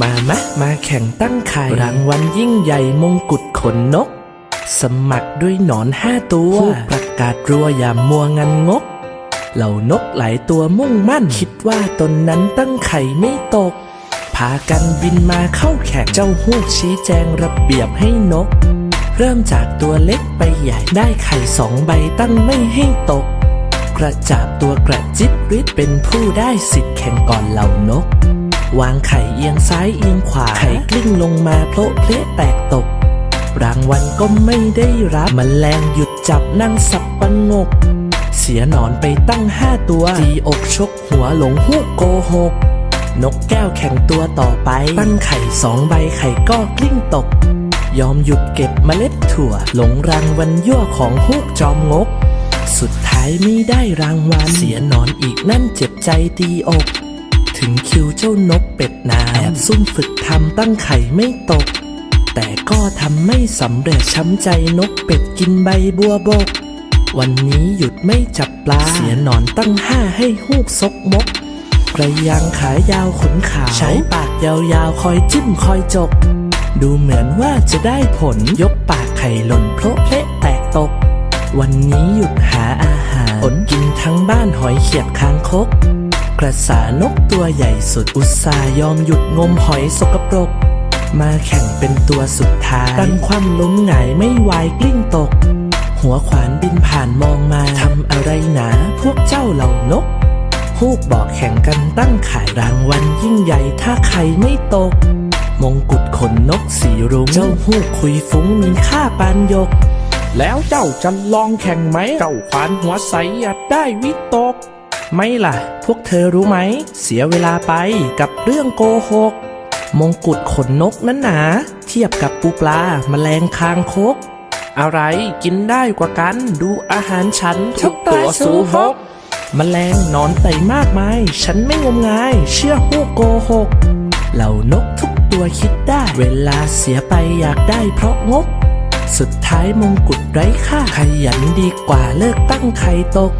มามะมาแข่งตั้งไข่รางวัลยิ่งใหญ่มงกุฎขนนก สมัครด้วยหนอนห้าตัวผู้ประกาศรัวอย่ามัวงันงก เหล่านกหลายตัวมุ่งมั่น คิดว่าตนนั้นตั้งไข่ไม่ตก พากันบินมาเข้าแข่งเจ้าฮูกชี้แจงระเบียบให้นก เริ่มจากตัวเล็กไปใหญ่ได้ไข่สองใบตั้งไม่ให้ตก กระจาบตัวกระจิบริดเป็นผู้ได้สิทธิ์แข่งก่อนเหล่านก วางไข่เอียงซ้ายเอียงขวา ไข่กลิ้งลงมาโพละเพละแตกตก รางวัลก็ไม่ได้รับมแมลงหยุดจับนั่งสับประงก เสียหนอนไปตั้งห้าตัวตีอกชกหัวหลงหูกโกหก นกแก้วแข่งตัวต่อไป ตั้งไข่สองใบไข่ก็กลิ้งตก ยอมหยุดเก็บเมล็ดถั่ว หลงรางวัลยั่วของฮูกจอมงก สุดท้ายไม่ได้รางวัลเสียหนอนอีกนั่นเจ็บใจตีอก ถึงคิวเจ้านกเป็ดน้ำแอบซุ่มฝึกทำตั้งไข่ไม่ตก แต่ก็ทำไม่สำเร็จช้ำใจนกเป็ดกินใบบัวบก วันนี้หยุดไม่จับปลา เสียหนอนตั้งห้าให้ฮูกซกมกกระยางขายาวขนขาว ใช้ปากยาวๆ คอยจิ้มคอยจก ดูเหมือนว่าจะได้ผลยกปากไข่หล่นโพละเพละแตกตก วันนี้หยุดหาอาหารอดกินทั้งบ้านหอยเขียดคางคก กระสานกตัวใหญ่สุดอุตส่าห์ยอมหยุดงมหอยสกปรก มาแข่งเป็นตัวสุดท้ายตั้งความล้มหงายไม่วายกลิ้งตก หัวขวานบินผ่านมองมาทำอะไรหนาพวกเจ้าเหล่านกฮูกบอกแข่งกันตั้งขายรางวัลยิ่งใหญ่ถ้าใครไม่ตก มงกุฎขนนกสีรุ้งเจ้าฮูกคุยฟุ้งมีค่าปานยก แล้วเจ้าจะลองแข่งไหมเจ้าควานหัวใสอยากได้วิตก ไม่ล่ะ พวกเธอรู้ไหม เสียเวลาไปกับเรื่องโกหก มงกุฎขนนกนั้นหนา เทียบกับปูปลาแมลงคางคก อะไรกินได้กว่ากันดูอาหารฉันทุกตัวสูหกแมลงนอนไต่มากมาย ฉันไม่งมงาย เชื่อฮูกโกหก เหล่านกทุกตัวคิดได้ เวลาเสียไปอยากได้เพราะงก สุดท้ายมงกุฎไร้ค่าขยันดีกว่าเลิกตั้งไข่ตก